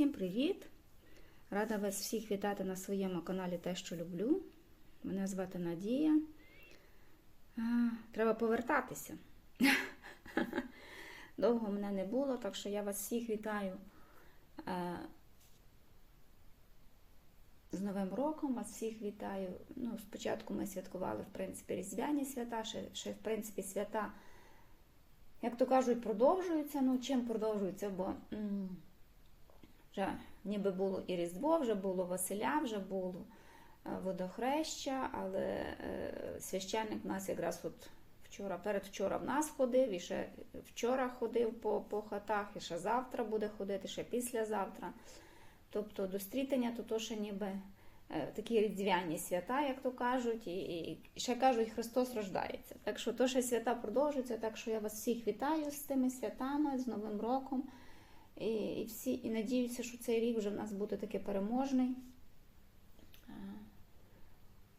Всім привіт! Рада вас всіх вітати на своєму каналі Те, що люблю. Мене звати Надія. Треба повертатися. Довго мене не було, так що я вас всіх вітаю е, з Новим роком. Вас всіх вітаю. Ну, спочатку ми святкували, в принципі, різдвяні свята, ще, ще в принципі, свята, як то кажуть, продовжуються. Ну, чим продовжуються? Бо. Вже ніби було і Різдво, вже було Василя, вже було е, водохреща, але е, священник в нас якраз от вчора, передвчора в нас ходив, і ще вчора ходив по, по хатах, і ще завтра буде ходити, ще післязавтра. Тобто до стрітання то, то ще ніби е, такі різдвяні свята, як то кажуть, і, і, і ще кажуть, Христос рождається. Так що то ще свята продовжуються, так що я вас всіх вітаю з тими святами, з Новим роком. І, і всі, і надіюся, що цей рік вже в нас буде таки переможний.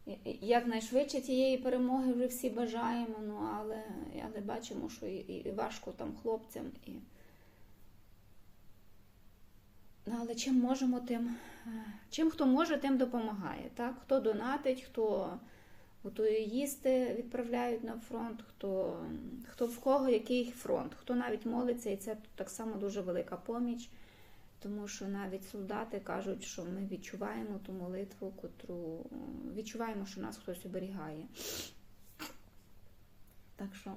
Е, Якнайшвидше тієї перемоги вже всі бажаємо, ну, але, але бачимо, що і, і важко там хлопцям. І... Ну, але чим можемо, тим, е, чим хто може, тим допомагає. Так? Хто донатить, хто готує їсти, відправляють на фронт, хто, хто в кого який фронт, хто навіть молиться, і це так само дуже велика поміч, тому що навіть солдати кажуть, що ми відчуваємо ту молитву, котру відчуваємо, що нас хтось оберігає. Так що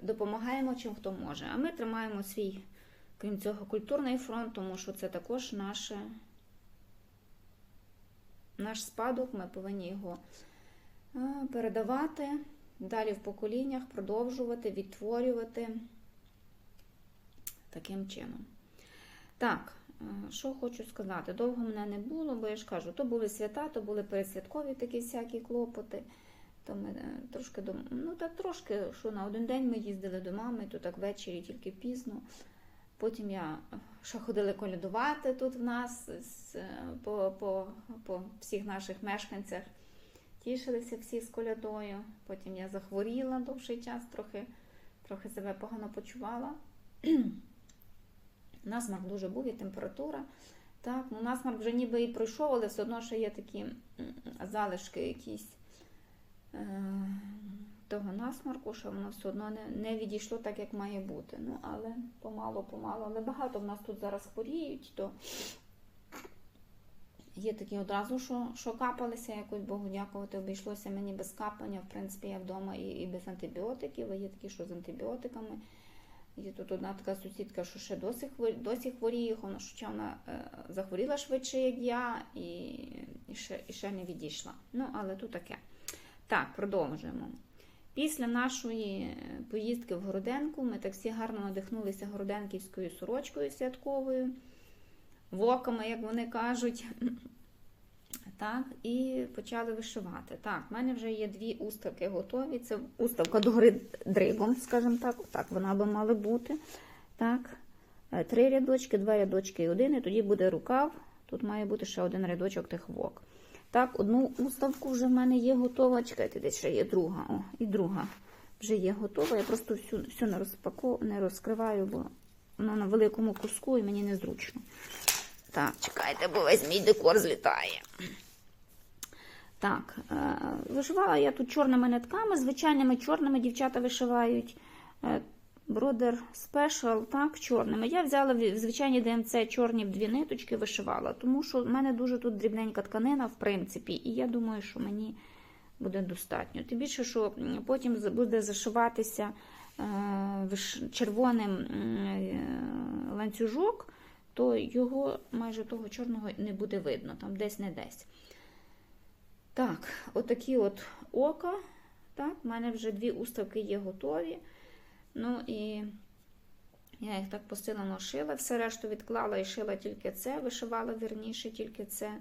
допомагаємо чим хто може. А ми тримаємо свій, крім цього, культурний фронт, тому що це також наше наш спадок, ми повинні його е, передавати далі в поколіннях, продовжувати, відтворювати таким чином. Так, е, що хочу сказати, довго мене не було, бо я ж кажу, то були свята, то були передсвяткові такі всякі клопоти. То ми е, трошки до ну так трошки, що на один день ми їздили до мами, то так ввечері тільки пізно. Потім я ще ходили колядувати тут в нас з- по, по, по всіх наших мешканцях. Тішилися всі з колядою. Потім я захворіла довший час, трохи, трохи себе погано почувала. Насмарк дуже був і температура. Так, ну насмарк вже ніби і пройшов, але все одно ще є такі залишки якісь е, того насмарку, що воно все одно не, не відійшло так, як має бути. Ну, але помало, помало. Але багато в нас тут зараз хворіють, то є такі одразу, що, що капалися, якось Богу дякувати, обійшлося мені без капання. В принципі, я вдома і, і без антибіотиків, а є такі, що з антибіотиками. Є тут одна така сусідка, що ще досі, хвор- досі хворіє, вона що вона е, захворіла швидше, як я, і, і, ще, і ще не відійшла. Ну, але тут таке. Так, продовжуємо. Після нашої е, поїздки в Городенку ми так всі гарно надихнулися городенківською сорочкою святковою, воками, як вони кажуть. Так, і почали вишивати. Так, в мене вже є дві уставки готові. Це уставка догори дригом, скажімо так. Так вона би мала бути. Так, е, три рядочки, два рядочки і один, і тоді буде рукав. Тут має бути ще один рядочок тих вок. Так, одну уставку вже в мене є готова. Чекайте, десь ще є друга. О, і друга вже є готова. Я просто всю, всю не, розпаку, не розкриваю, бо воно на великому куску і мені незручно. Так, чекайте, бо весь мій декор злітає. Так, е, вишивала я тут чорними нитками, звичайними чорними дівчата вишивають. Бродер Special, так, чорними. Я взяла в звичайні ДМЦ чорні в дві ниточки вишивала, тому що в мене дуже тут дрібненька тканина, в принципі, і я думаю, що мені буде достатньо. Тим більше, що потім буде зашиватися е, червоним е, ланцюжок, то його майже того чорного не буде видно, там десь не десь. Так, отакі от ока. Так, в мене вже дві уставки є готові. Ну і я їх так посилено шила, все решту відклала і шила тільки це, вишивала вірніше тільки це.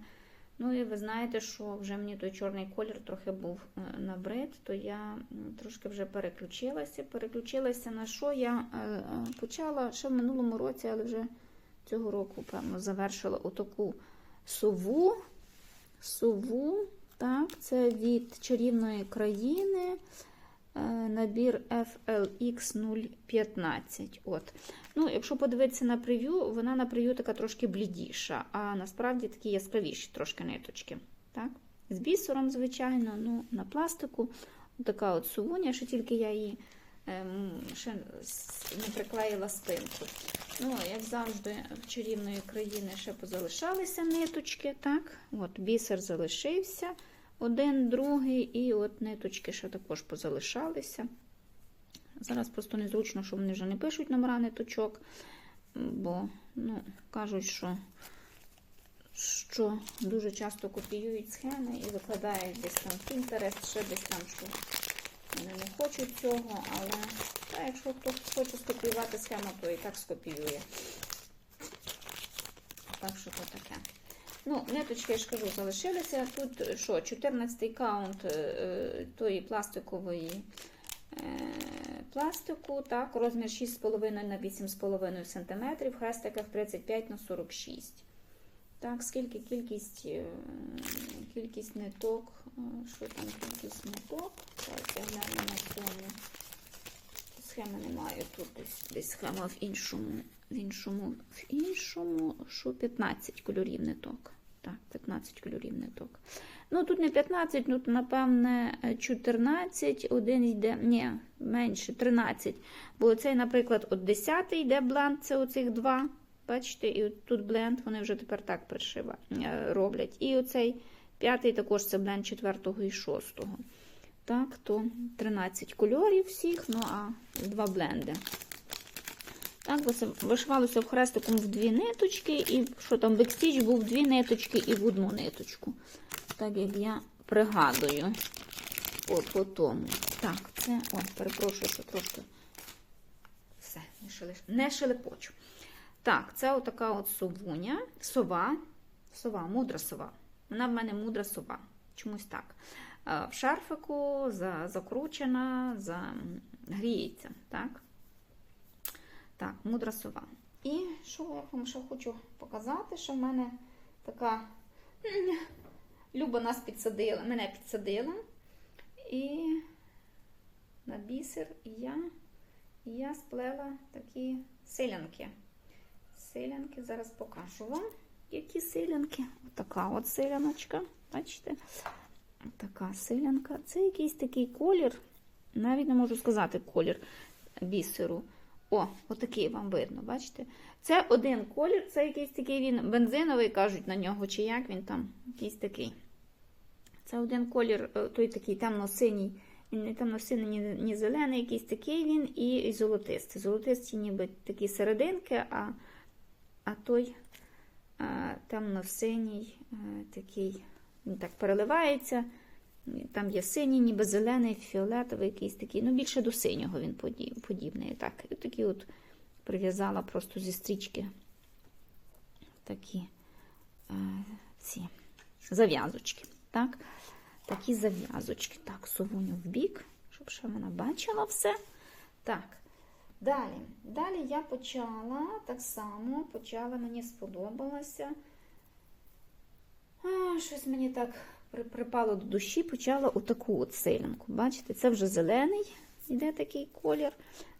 Ну і ви знаєте, що вже мені той чорний колір трохи був е, набрид, то я трошки вже переключилася. Переключилася на що я е, е, почала ще в минулому році, але вже цього року, певно, завершила отаку сову. Сову, так, це від чарівної країни. Е, набір FLX 015. От. Ну, якщо подивитися на прев'ю, вона на прев'ю така трошки блідіша, а насправді такі яскравіші трошки ниточки. Так? З бісером, звичайно, ну, на пластику. Така от сувоня, що тільки я її ем, ще не приклеїла спинку. Ну, як завжди, в чарівної країни ще позалишалися ниточки. так? От, бісер залишився один, другий, і от ниточки ще також позалишалися. Зараз просто незручно, що вони вже не пишуть номера ниточок, бо ну, кажуть, що, що дуже часто копіюють схеми і викладають десь там Pinterest, ще десь там, що вони не хочуть цього, але та, якщо хтось хоче скопіювати схему, то і так скопіює. Так що то таке. Ну, ниточки, я ж кажу, залишилися. Тут що, 14-й каунт е, е, тої пластикової е, пластику, так, розмір 6,5 на 8,5 см, в хрестиках 35 на 46 Так, скільки кількість, е, кількість ниток, е, що там кількість ниток? Зараз я гляну на цьому. Схеми немає тут десь, десь схема в іншому, в іншому, в іншому, що 15 кольорів ниток. Так, 15 кольорів ниток. Ну, тут не 15, ну, напевне, 14, один йде, ні, менше, 13. Бо цей, наприклад, от 10 йде бленд, це оцих два. Бачите, і от тут бленд, вони вже тепер так пришива, е, роблять. І оцей п'ятий також це бленд 4 і 6. Так, то 13 кольорів всіх, ну а два бленди. Так, вишивалося в хрестиком в дві ниточки, і що там, бекстіч був в дві ниточки і в одну ниточку. Так як я пригадую по, по тому. Так, це, о, перепрошую, що трошки все, не, шелеш... не шелепочу. Так, це отака от совуня, сова, сова, мудра сова. Вона в мене мудра сова. Чомусь так. Е, В шарфику за, закручена, за, гріється. Так? Так, мудра сова. І що я вам ще хочу показати, що в мене така Люба нас підсадила, мене підсадила. І на бісер я, я сплела такі селянки. Селянки, зараз покажу вам, які селянки. Отака от селяночка, бачите? Така селянка. Це якийсь такий колір, навіть не можу сказати колір бісеру. О, отакий вам видно, бачите? Це один колір, це якийсь такий він бензиновий, кажуть на нього, чи як він там, якийсь такий. Це один колір, е, той такий темно-синій, він не темно-синій, ні, зелений, якийсь такий він, і, і золотистий. Золотисті ніби такі серединки, а, а той а, темно-синій а, такий, так переливається. Там є синій, ніби зелений, фіолетовий, якийсь такий. Ну, більше до синього він подібний. Так, і такі от прив'язала просто зі стрічки такі е, ці зав'язочки. Так? Такі зав'язочки. Так, совуню в бік, щоб ще вона бачила все. Так. Далі. Далі я почала так само, почала, мені сподобалося. А, щось мені так припало до душі, почала отаку от селянку. Бачите, це вже зелений, іде такий колір.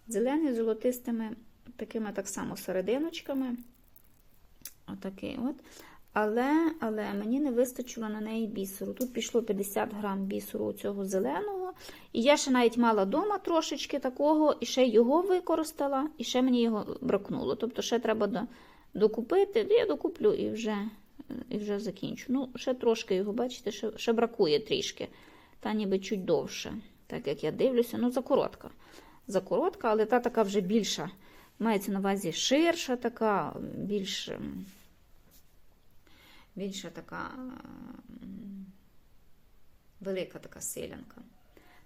Зелений з золотистими такими так само серединочками. Отакий от. Але, але мені не вистачило на неї бісеру. Тут пішло 50 грам бісеру цього зеленого. І я ще навіть мала вдома трошечки такого, і ще його використала, і ще мені його бракнуло. Тобто ще треба до, докупити. Я докуплю і вже, і вже закінчу. Ну, ще трошки його, бачите, ще, ще бракує трішки. Та ніби чуть довше. Так як я дивлюся, ну закоротка. Закоротка, але та така вже більша. Мається на увазі ширша така, більш. ем, більша така велика така силянка.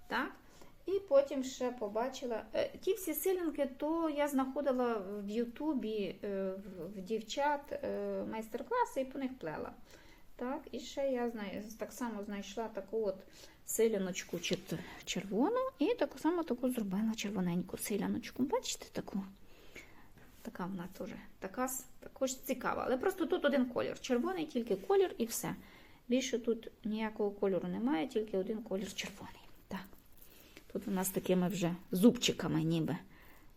Так? І потім ще побачила. е, Ті всі силянки, то я знаходила в Ютубі е, в- в дівчат е, майстер-класи і по них плела. Так? І ще я так само знайшла таку от силяночку червону, і таку само таку зробила червоненьку силяночку. Бачите таку? Така вона теж така, також цікава. Але просто тут один колір. Червоний, тільки колір і все. Більше тут ніякого кольору немає, тільки один колір червоний. Тут у нас такими вже зубчиками, ніби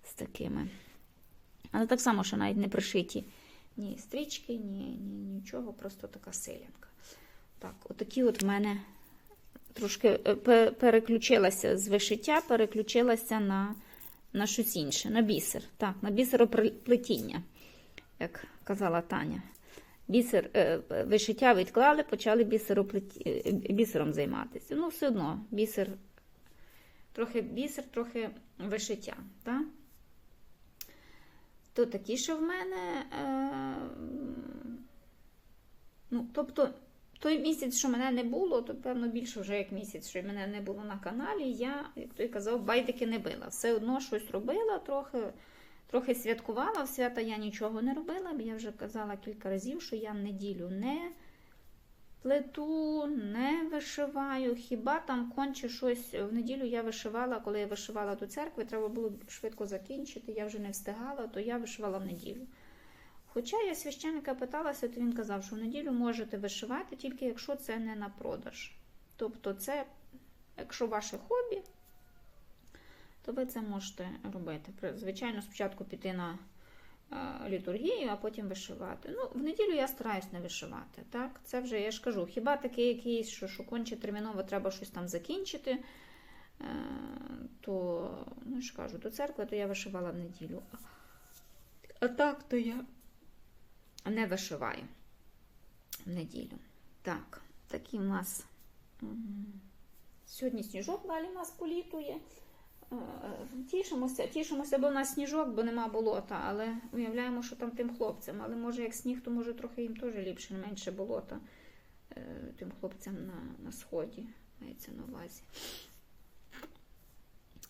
з такими. Але так само, що навіть не пришиті ні стрічки, ні, ні нічого, просто така силянка. Так, отакі от в мене трошки е, переключилася з вишиття, переключилася на, на щось інше, на бісер. Так, на бісероплетіння, як казала Таня. Бісер, е, вишиття відклали, почали е, бісером займатися. Ну, все одно, бісер, трохи бісер, трохи вишиття. Так? То такі, що в мене. Е... Ну, тобто, той місяць, що мене не було, то певно більше вже як місяць, що мене не було на каналі, я, як той казав, байдики не била. Все одно щось робила, трохи, трохи святкувала. В свята я нічого не робила, бо я вже казала кілька разів, що я неділю не плету, не вишиваю. Хіба там конче щось в неділю я вишивала, коли я вишивала до церкви, треба було швидко закінчити, я вже не встигала, то я вишивала в неділю. Хоча я священника питалася, то він казав, що в неділю можете вишивати, тільки якщо це не на продаж. Тобто, це, якщо ваше хобі, то ви це можете робити. Звичайно, спочатку піти на літургію, а потім вишивати. Ну, в неділю я стараюсь не вишивати. Так? Це вже я ж кажу, хіба таке якийсь, що, що конче терміново треба щось там закінчити, е, то, ну ж кажу, до церкви, то я вишивала в неділю. А так, то я не вишиваю в неділю. Так, такі в нас. Сьогодні сніжок далі в нас політує. Е, Тішимося, тішимося, бо в нас сніжок, бо нема болота, але уявляємо, що там тим хлопцям. Але може як сніг, то може трохи їм теж ліпше, менше болота е, тим хлопцям на, на сході, мається на увазі.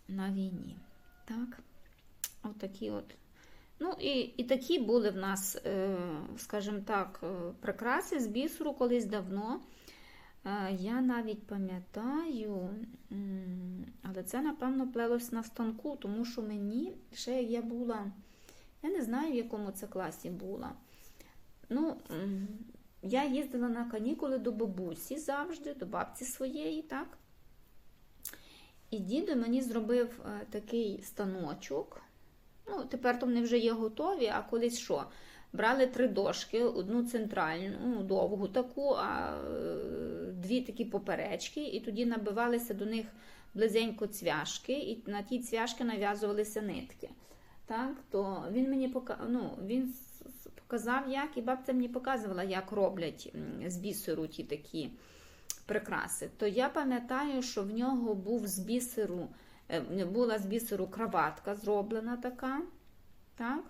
На війні. Так. Отакі от. Ну і, і такі були в нас, е, скажімо так, прикраси з бісеру колись давно. Я навіть пам'ятаю, але це, напевно, плелось на станку, тому що мені ще я була, я не знаю, в якому це класі була. Ну, я їздила на канікули до бабусі завжди, до бабці своєї, так? І дідо мені зробив е, такий станочок. Ну, тепер то вони вже є готові, а колись що? Брали три дошки, одну центральну, ну, довгу таку, а е, дві такі поперечки, і тоді набивалися до них близенько цвяшки, і на ті цвяшки нав'язувалися нитки. Так, то він мені пока... ну, він показав, як, і бабця мені показувала, як роблять з бісеру ті такі прикраси. То я пам'ятаю, що в нього був з бісеру, е, була з бісеру краватка зроблена така. Так?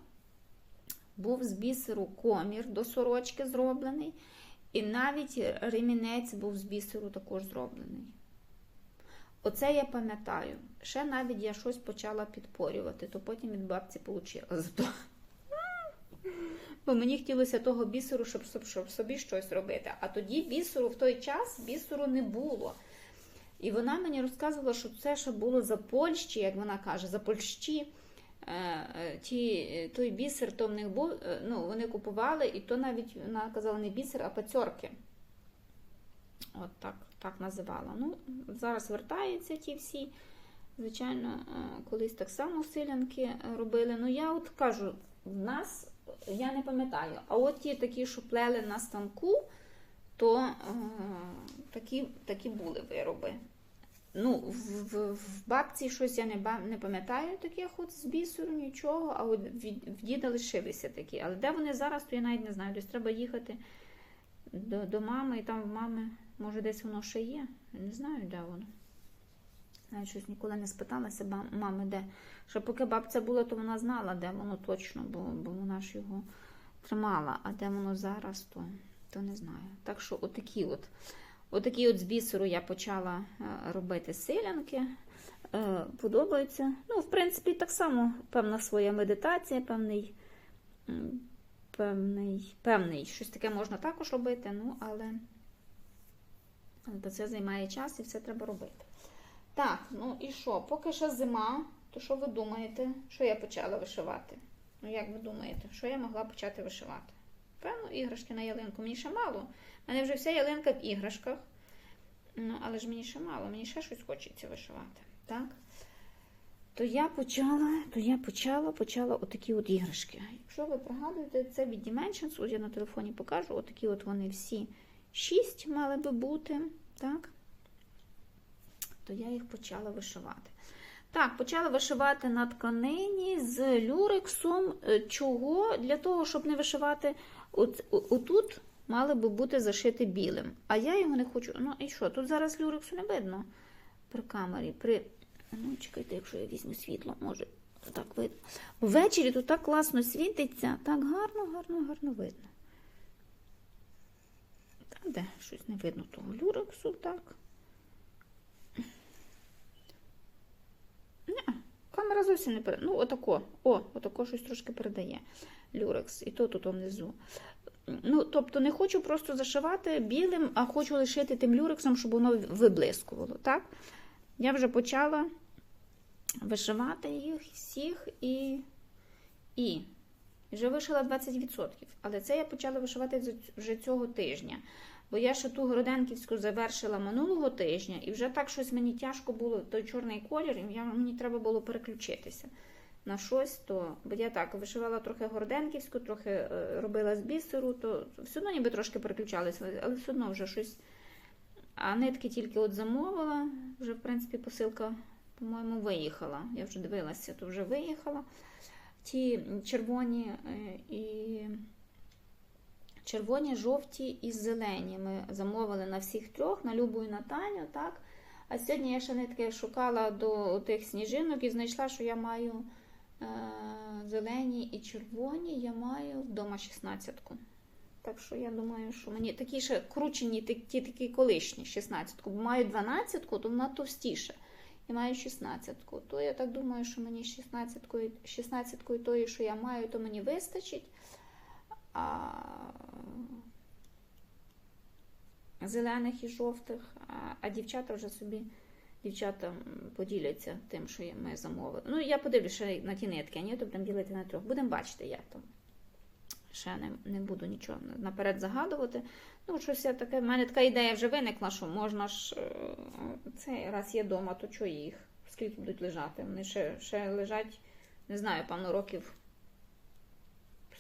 Був з бісеру комір до сорочки зроблений, і навіть ремінець був з бісеру також зроблений. Оце я пам'ятаю. Ще навіть я щось почала підпорювати, то потім від бабці отримала за. Бо мені хотілося того бісеру, щоб, щоб, щоб собі щось робити. А тоді бісеру в той час бісеру не було. І вона мені розказувала, що це ще було за Польщі, як вона каже, за Польщі. Е, е, Ті, е, той бісер, них був, ну, вони купували, і то навіть вона казала не бісер, а пацьорки. От так, так називала. Ну, зараз вертаються ті всі. Звичайно, колись так само селянки е, робили. Ну, я от кажу, в нас я не пам'ятаю. А от ті такі, що плели на станку, то е, такі, такі були вироби. Ну, в, в, в бабці щось я не, не пам'ятаю таких от з бісеру, нічого, а от від, в діда лишилися такі. Але де вони зараз, то я навіть не знаю. Десь треба їхати до, до мами, і там в мами, може, десь воно ще є. Я не знаю, де воно. Навіть щось ніколи не спиталася мами, де. Ще поки бабця була, то вона знала, де воно точно, бо, бо вона ж його тримала. А де воно зараз, то, то не знаю. Так що отакі от. Отакі от з бісеру я почала е, робити силянки. Е, Подобається. Ну, в принципі, так само певна своя медитація, певний, певний, певний, щось таке можна також робити, ну, але, це займає час і все треба робити. Так, ну і що? Поки ще зима, то що ви думаєте, що я почала вишивати? Ну, як ви думаєте, що я могла почати вишивати? Певно, іграшки на ялинку. Мені ще мало. Мене вже вся ялинка в іграшках. Ну, але ж мені ще мало, мені ще щось хочеться вишивати. так? То я почала, то я почала, почала отакі от іграшки. Якщо ви пригадуєте, це від Dimensions, ось я на телефоні покажу, отакі от вони всі шість мали би бути, так? То я їх почала вишивати. Так, почала вишивати на тканині з люрексом. Е, Чого? Для того, щоб не вишивати от, отут, мали би бути зашити білим. А я його не хочу. Ну і що? Тут зараз люрексу не видно при камері. При... Ну, чекайте, якщо я візьму світло, може так видно. Ввечері тут так класно світиться, так гарно, гарно, гарно видно. Та де? Щось не видно того люрексу, так. Ні, камера зовсім не передає. Ну, отако. О, отако щось трошки передає. Люрекс. І то тут внизу. Ну, тобто не хочу просто зашивати білим, а хочу лишити тим люрексом, щоб воно виблискувало. Так? Я вже почала вишивати їх всіх і. і вже вишила 20%. Але це я почала вишивати вже цього тижня. Бо я ще ту Городенківську завершила минулого тижня, і вже так щось мені тяжко було той чорний колір, і мені треба було переключитися на щось. То, бо я так вишивала трохи Городенківську, трохи е, робила з бісеру, то все одно ніби трошки переключалися, але все одно вже щось. А нитки тільки от замовила, вже, в принципі, посилка, по-моєму, виїхала. Я вже дивилася, то вже виїхала. Ті червоні е, і червоні, жовті і зелені. Ми замовили на всіх трьох, на Любу і на Таню, так? А сьогодні я ще нитки шукала до тих сніжинок і знайшла, що я маю зелені і червоні, я маю вдома 16-ку. Так що я думаю, що мені такі ще кручені, ті, такі колишні 16-ку, бо маю 12-ку, то вона товстіша. І маю 16-ку. То я так думаю, що мені 16-кою 16 тої, що я маю, то мені вистачить. А зелених і жовтих, а, а дівчата вже собі дівчата поділяться тим, що ми замовили. Ну, я подивлюся ще на ті нитки, а ні, то будемо ділити на трьох. Будемо бачити, як там. Ще не, не буду нічого наперед загадувати. Ну, щось я таке, в мене така ідея вже виникла, що можна ж е, цей раз є вдома, то чого їх? Скільки будуть лежати? Вони ще, ще лежать, не знаю, певно, років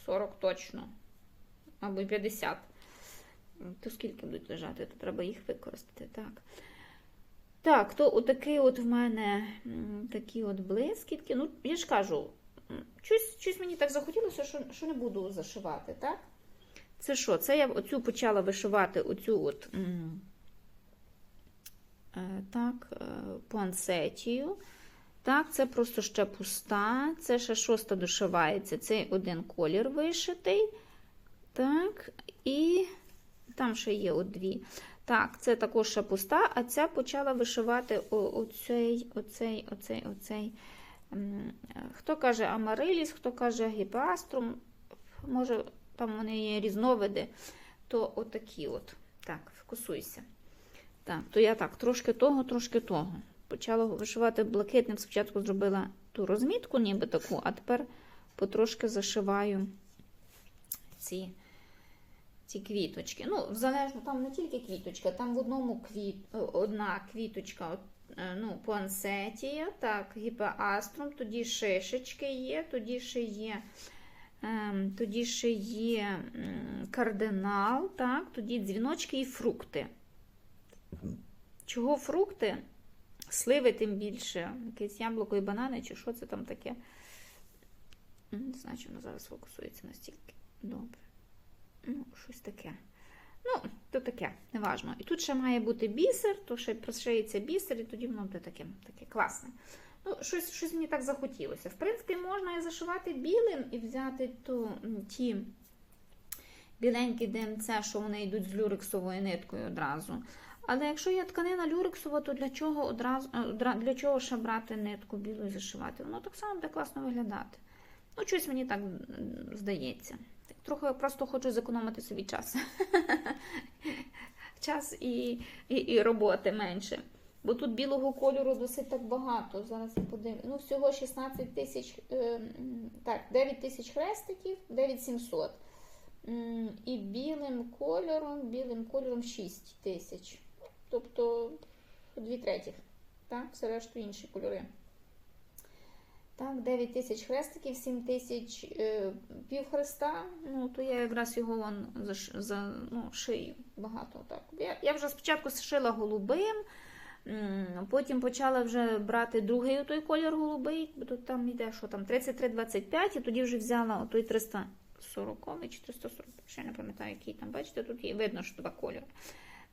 40 точно, або й 50. То скільки будуть лежати, то треба їх використати. Так, так то отакий от в мене такі от блискітки. Ну, я ж кажу, щось, щось мені так захотілося, що, що не буду зашивати, так? Це що? Це я оцю почала вишивати оцю от е, так, е, пуансетію. Так, це просто ще пуста. Це ще шоста дошивається. Цей один колір вишитий. Так, і там ще є от дві. Так, це також ще пуста, а ця почала вишивати оцей, оцей, оцей, оцей. Хто каже амариліс, хто каже гіпаструм. Може, там вони є різновиди, то отакі от. Так, фокусуйся. Так, то я так, трошки того, трошки того. Почала вишивати блакитним. Спочатку зробила ту розмітку, ніби таку, а тепер потрошки зашиваю ці, ці квіточки. Ну, залежно, там не тільки квіточка, там в одному квіт, одна квіточка, е, ну, пуансетія, так, гіпеаструм, тоді шишечки є, тоді ще є. Ем, тоді ще є кардинал, так, тоді дзвіночки і фрукти. Чого фрукти? Сливи тим більше, якесь яблуко і банани, чи що це там таке? Не знаю, воно зараз фокусується настільки. Добре. Ну, щось таке. Ну, то таке, неважно. І тут ще має бути бісер, то ще прошиється бісер, і тоді воно буде таке, таке класне. Ну, щось, щось мені так захотілося. В принципі, можна і зашивати білим і взяти ту, ті біленькі ДМЦ, що вони йдуть з люрексовою ниткою одразу. Але якщо є тканина люрексова, то для чого одразу е, для чого ще брати нитку білу і зашивати? Воно так само буде класно виглядати. Ну, щось мені так здається. Трохи просто хочу зекономити собі час. Час і, і, і роботи менше. Бо тут білого кольору досить так багато. Зараз я подивлюся. Ну, всього 16 тисяч, е, так, 9 тисяч хрестиків, 9700. М, І білим кольором, білим кольором 6 тисяч. Тобто дві третіх. Так, все решту інші кольори. Так, 9 тисяч хрестиків, 7 тисяч е, пів хреста. Ну, то я якраз його вон за, за ну, шию багато. Так. Я, я вже спочатку шила голубим, потім почала вже брати другий той колір голубий, бо тут там йде, що там 33-25, і тоді вже взяла той 340 чи 340, ще не пам'ятаю, який там. Бачите, тут є видно, що два кольори.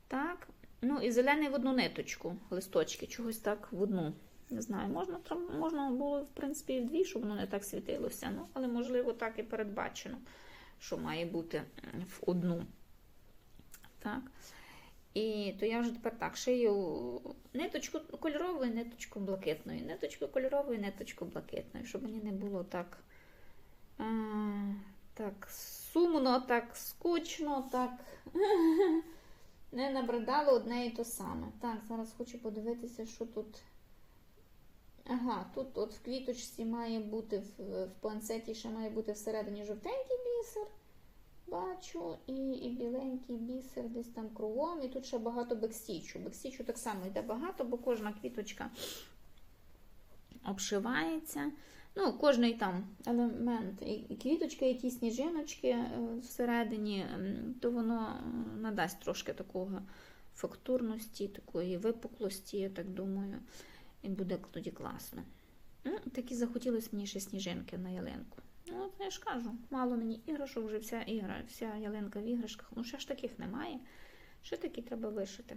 Так. Ну і зелений в одну ниточку, листочки, чогось так в одну. Не знаю, можна, можна було, в принципі, і в дві, щоб воно не так світилося. Ну, але, можливо, так і передбачено, що має бути в одну. Так. І то я вже тепер так шию ниточку кольоровою, ниточку блакитною, ниточку кольоровою, ниточку блакитною, щоб мені не було так, а, так сумно, так скучно, так не набридало одне і то саме. Так, зараз хочу подивитися, що тут. Ага, тут от в квіточці має бути в, планцеті ще має бути всередині жовтенький бісер. Бачу, і, і біленький бісер десь там кругом. І тут ще багато бекстічу. Бекстічу так само йде багато, бо кожна квіточка обшивається. Ну, кожний там елемент, і і квіточки, які сніжиночки е, всередині, то воно е, надасть трошки такого фактурності, такої випуклості, я так думаю. І буде тоді класно. Ну, такі захотілося мені ще сніжинки на ялинку. Ну, от я ж кажу, мало мені іграшок, вже вся ігра, вся ялинка в іграшках. Ну, ще ж таких немає. Ще такі треба вишити.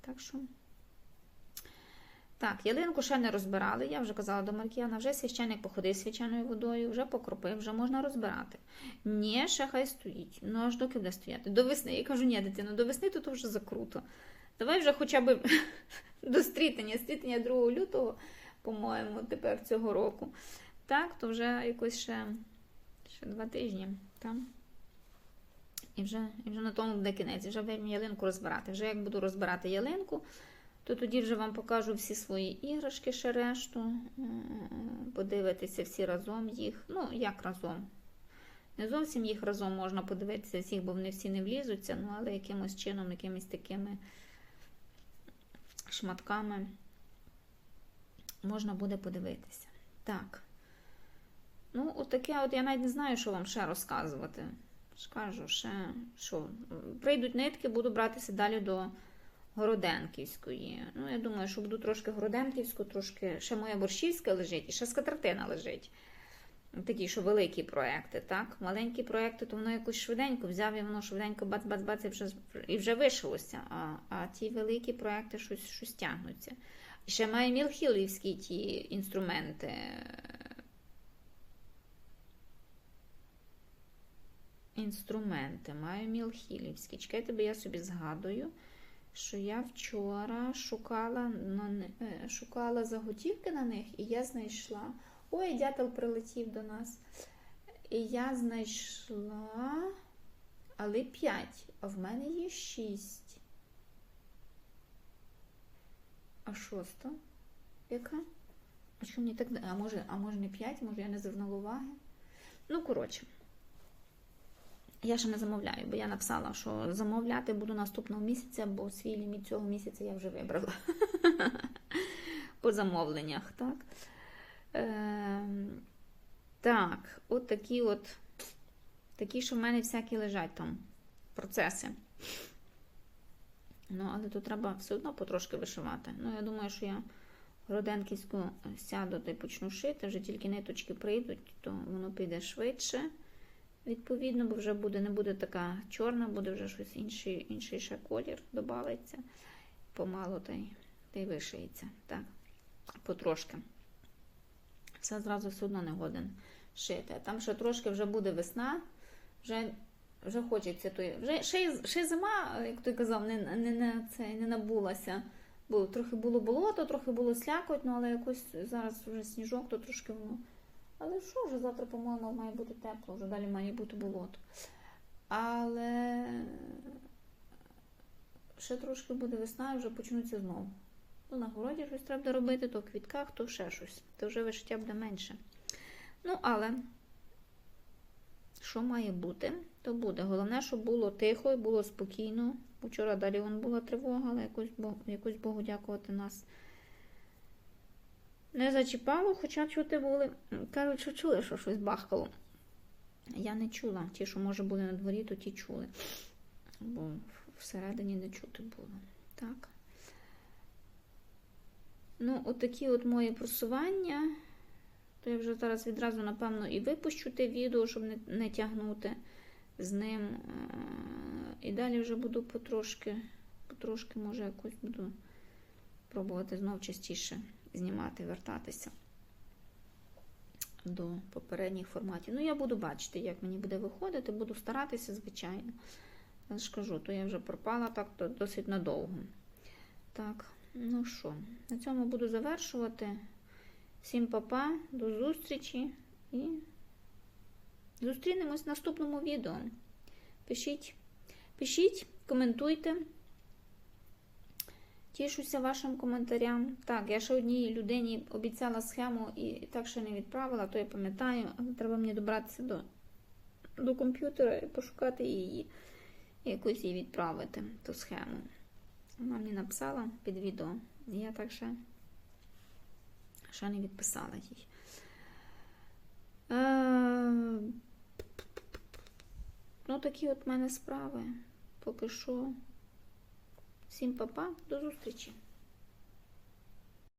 Так що. Так, ялинку ще не розбирали. Я вже казала до Маркіяна, вже священник походив свяченою водою, вже покропив, вже можна розбирати. Ні, ще хай стоїть. Ну аж доки буде стояти. До весни. Я кажу, ні, дитино, до весни то вже закруто. Давай вже хоча б до стрітення, стрітення 2 лютого, по-моєму, тепер цього року. Так, то вже якось ще, ще два тижні. Там. І вже, і вже на тому буде кінець, вже будемо ялинку розбирати. Вже як буду розбирати ялинку, то тоді вже вам покажу всі свої іграшки, ще решту. Подивитися всі разом їх. Ну, як разом. Не зовсім їх разом можна подивитися всіх, бо вони всі не влізуться, ну, але якимось чином, якимись такими шматками можна буде подивитися. Так. Ну, от таке, от я навіть не знаю, що вам ще розказувати. Ж кажу, ще що. Прийдуть нитки, буду братися далі до Городенківської. Ну, я думаю, що буду трошки Городенківську, трошки ще моя борщівська лежить, і ще скатертина лежить. Такі, що великі проекти, так? Маленькі проекти, то воно якось швиденько взяв і воно швиденько бац-бац-бац і вже, і вже вишилося. А, а ті великі проекти щось, щось тягнуться. Ще має мілхілівські ті інструменти. Інструменти маю мілхілівські. Чекайте, бо я собі згадую, що я вчора шукала, на, е, шукала заготівки на них, і я знайшла. Ой, дятел прилетів до нас. І я знайшла, але 5, а в мене є 6. А шоста? Яка? А що мені так. А може, а може не 5, може я не звернула уваги? Ну, коротше. Я ще не замовляю, бо я написала, що замовляти буду наступного місяця, бо свій ліміт цього місяця я вже вибрала. По замовленнях, так? Ем, так, от такі от, такі, що в мене всякі лежать там процеси. Ну, але тут треба все одно потрошки вишивати. Ну, я думаю, що я Роденківську сяду та й почну шити, вже тільки ниточки прийдуть, то воно піде швидше. Відповідно, бо вже буде, не буде така чорна, буде вже щось інший, інший ще колір додається. Помало та й, та й вишиється. Так, потрошки. Все зразу все одно не годен шити. Там ще трошки вже буде весна, вже, вже хочеться той. Вже ще, ще зима, як той казав, не, не, не, це, не набулася. Бо трохи було болото, трохи було слякоть, ну але якось зараз вже сніжок, то трошки воно. Але що вже завтра, по-моєму, має бути тепло, вже далі має бути болото. Але ще трошки буде весна і вже почнуться знову. То на городі щось треба буде робити, то в квітках, то ще щось. То вже вишиття буде менше. Ну, але що має бути, то буде. Головне, щоб було тихо і було спокійно. Вчора далі вон була тривога, але якось, якось Богу дякувати нас Не зачіпало, хоча чути були. Кажуть, що чули, що щось бахкало. Я не чула. Ті, що, може, були на дворі, то ті чули. Бо всередині не чути було. Так. Ну, отакі от мої просування. То я вже зараз відразу, напевно, і випущу те відео, щоб не, не тягнути з ним. Е, І далі вже буду потрошки, потрошки, може, якось буду пробувати знов частіше знімати, вертатися до попередніх форматів. Ну, я буду бачити, як мені буде виходити, буду старатися, звичайно. Я ж кажу, то я вже пропала так то досить надовго. Так, ну що, на цьому буду завершувати. Всім папа, до зустрічі і зустрінемось в наступному відео. Пишіть, пишіть, коментуйте. Тішуся вашим коментарям. Так, я ще одній людині обіцяла схему і так ще не відправила, то я пам'ятаю, але треба мені добратися до, до комп'ютера і пошукати її. Якусь їй відправити ту схему. Вона мені написала під відео. І я так ще, ще не відписала їй. Е, Ну, такі от в мене справи. Поки що. Всім па-па, до зустрічі!